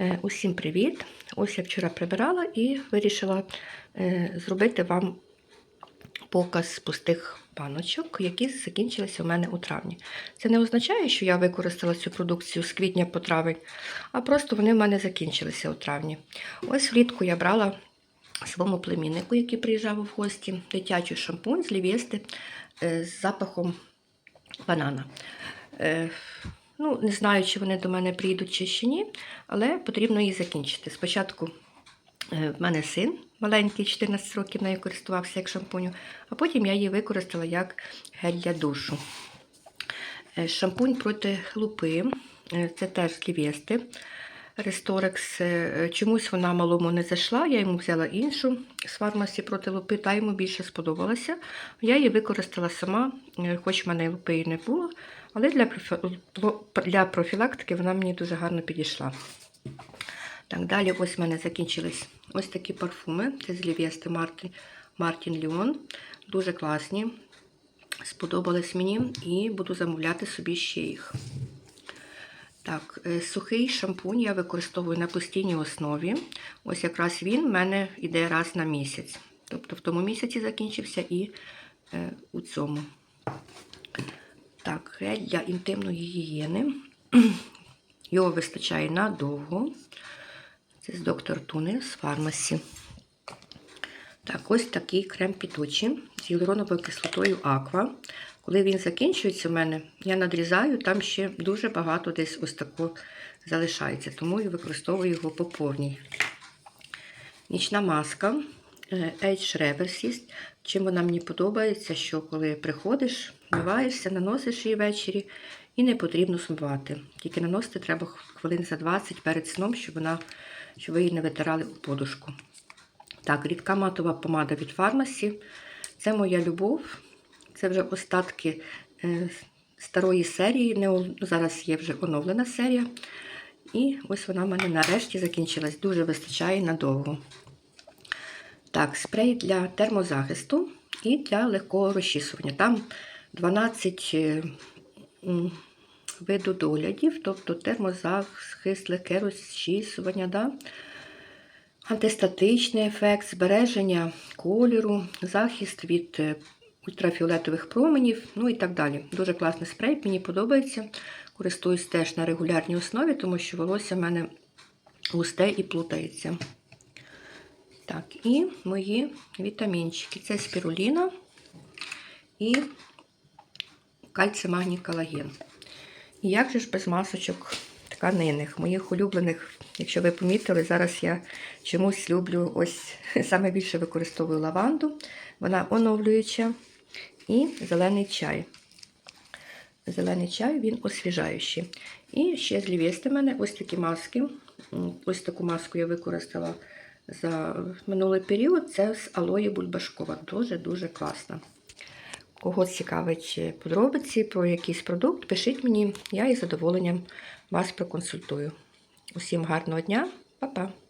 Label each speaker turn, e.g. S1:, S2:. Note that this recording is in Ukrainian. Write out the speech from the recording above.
S1: Е, Усім привіт! Ось я вчора прибирала і вирішила е, зробити вам показ пустих баночок, які закінчилися у мене у травні. Це не означає, що я використала цю продукцію з квітня по травень, а просто вони в мене закінчилися у травні. Ось влітку я брала своєму племіннику, який приїжджав в гості, дитячий шампунь з лівєсти е, з запахом банана. Ну, не знаю, чи вони до мене прийдуть чи ще ні, але потрібно її закінчити. Спочатку е, в мене син маленький, 14 років нею користувався як шампуню, а потім я її використала як гель для душу. Е, Шампунь проти лупи, е, це теж Лівєсти. Ресторекс. Чомусь вона малому не зайшла, я йому взяла іншу з фармасі проти лупи, та йому більше сподобалася. Я її використала сама, е, хоч в мене лупи і не було, але для, для профілактики вона мені дуже гарно підійшла. Так, далі ось в мене закінчились ось такі парфуми. Це з Лівєсти Мартін, Мартін Ліон. Дуже класні. Сподобались мені і буду замовляти собі ще їх. Так, е, сухий шампунь я використовую на постійній основі. Ось якраз він в мене йде раз на місяць. Тобто в тому місяці закінчився і е, у цьому. Так, гель для інтимної гігієни. Його вистачає надовго. Це з доктор Туни з фармасі. Так, ось такий крем піточі з гіалуроновою кислотою Аква. Коли він закінчується в мене, я надрізаю, там ще дуже багато десь ось тако залишається, тому я використовую його по повній. Нічна маска е, Age Reversist. Чим вона мені подобається, що коли приходиш, вмиваєшся, наносиш її ввечері і не потрібно смивати. Тільки наносити треба хвилин за 20 перед сном, щоб, вона, щоб ви її не витирали у подушку. Так, рідка матова помада від фармасі. Це моя любов. Це вже остатки е, старої серії. Зараз є вже оновлена серія. І ось вона в мене нарешті закінчилась. Дуже вистачає надовго. Так, спрей для термозахисту і для легкого розчісування. Там 12 е, виду доглядів, тобто термозахист, легке розчісування. Да? Антистатичний ефект, збереження кольору, захист від е, ультрафіолетових променів, ну і так далі. Дуже класний спрей, мені подобається. Користуюсь теж на регулярній основі, тому що волосся в мене густе і плутається. Так, і мої вітамінчики. Це спіруліна і кальций магній колаген. І як же ж без масочок тканинних, моїх улюблених, якщо ви помітили, зараз я чомусь люблю ось саме більше використовую лаванду, вона оновлююча, і зелений чай. Зелений чай, він освіжаючий. І ще з лівєсти в мене ось такі маски. Ось таку маску я використала за минулий період. Це з алої бульбашкова. Дуже-дуже класна. Кого цікавить е, подробиці про якийсь продукт, пишіть мені, я із задоволенням вас проконсультую. Усім гарного дня, Па-па!